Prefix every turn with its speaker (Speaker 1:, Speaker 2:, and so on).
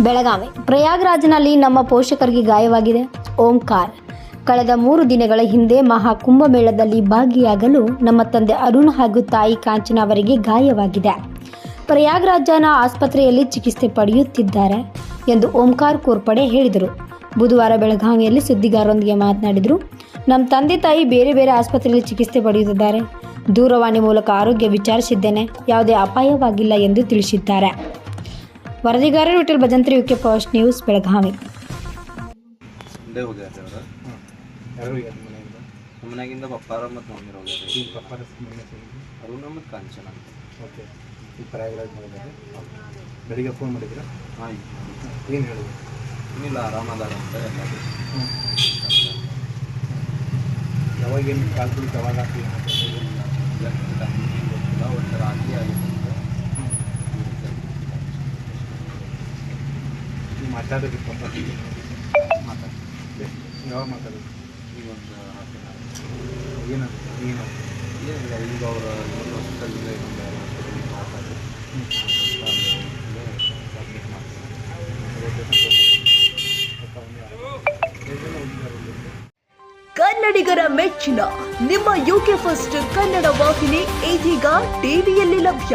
Speaker 1: ಬೆಳಗಾವಿ. ಪ್ರಯಾಗ್ರಾಜ್ನಲ್ಲಿ ನಮ್ಮ ಪೋಷಕರಿಗೆ ಗಾಯವಾಗಿದೆ. ಓಂಕಾರ್. ಕಳೆದ ಮೂರು ದಿನಗಳ ಹಿಂದೆ ಮಹಾ ಕುಂಭಮೇಳದಲ್ಲಿ ಭಾಗಿಯಾಗಲು ನಮ್ಮ ತಂದೆ ಅರುಣ್ ಹಾಗೂ ತಾಯಿ ಕಾಂಚನ ಅವರಿಗೆ ಗಾಯವಾಗಿದೆ. ಪ್ರಯಾಗ್ರಾಜನ ಆಸ್ಪತ್ರೆಯಲ್ಲಿ ಚಿಕಿತ್ಸೆ ಪಡೆಯುತ್ತಿದ್ದಾರೆ ಎಂದು ಓಂಕಾರ್ ಕೋರ್ಪಡೆ ಹೇಳಿದರು. ಬುಧವಾರ ಬೆಳಗಾವಿಯಲ್ಲಿ ಸುದ್ದಿಗಾರರೊಂದಿಗೆ ಮಾತನಾಡಿದರು. ನಮ್ಮ ತಂದೆ ತಾಯಿ ಬೇರೆ ಬೇರೆ ಆಸ್ಪತ್ರೆಯಲ್ಲಿ ಚಿಕಿತ್ಸೆ ಪಡೆಯುತ್ತಿದ್ದಾರೆ. ದೂರವಾಣಿ ಮೂಲಕ ಆರೋಗ್ಯ ವಿಚಾರಿಸಿದ್ದೇನೆ. ಯಾವುದೇ ಅಪಾಯವಾಗಿಲ್ಲ ಎಂದು ತಿಳಿಸಿದ್ದಾರೆ. ವರದಿಗಾರ Vittal Bhajantri UK first news Belagavi.
Speaker 2: ಮನೆಯಾಗಿಂದ ಪಪ್ಪಾರ ಮತ್ತು ಮಮ್ಮಿರು ಹೋಗ್ಯಾರ
Speaker 3: ಈಗ ಪಪ್ಪಾರ
Speaker 2: ಅರುಣ ಮತ್ತು ಕಾಂಚನ. ಅಂತ
Speaker 3: ಓಕೆ. ಈ ಪ್ರಯಾಗರಾಜ್ ಮಾಡಿದ್ದಾರೆ. ಬೆಳಿಗ್ಗೆ ಫೋನ್ ಮಾಡಿದ್ರೆ
Speaker 2: ಹಾಂ
Speaker 3: ಏನು ಹೇಳಿದ್ರು?
Speaker 2: ಏನಿಲ್ಲ ಆರಾಮದಾರ ಅಂತ ಎಲ್ಲರೂ
Speaker 3: ಯಾವಾಗ ಏನು ಕಾಲ್ ಬಿಟ್ಟು ಯಾವಾಗ ನೀವು ಮಾತಾಡೋದು ಪಪ್ಪ
Speaker 2: ಮಾತಾಡಿ.
Speaker 3: ಯಾವಾಗ ಮಾತಾಡೋದು?
Speaker 2: ಈಗ ಒಂದು
Speaker 3: ಏನದು ಏನು
Speaker 2: ಏನಿಲ್ಲ ಈಗ ಅವರ ಇನ್ನೊಂದು ಹಾಸ್ಪಿಟಲಿಂದ ಇನ್ನೊಂದು ಹಾಸ್ಪಿಟಲಿಗೆ ಮಾತಾಡಿ ಸಬ್ಮಿಟ್ ಮಾಡ್ತಾರೆ
Speaker 4: ಕನ್ನಡಿಗರ ಮೆಚ್ಚಿನ ನಿಮ್ಮ ಯುಕೆ ಫಸ್ಟ್ ಕನ್ನಡ ವಾಹಿನಿ ಇದೀಗ ಟಿವಿಯಲ್ಲಿ ಲಭ್ಯ.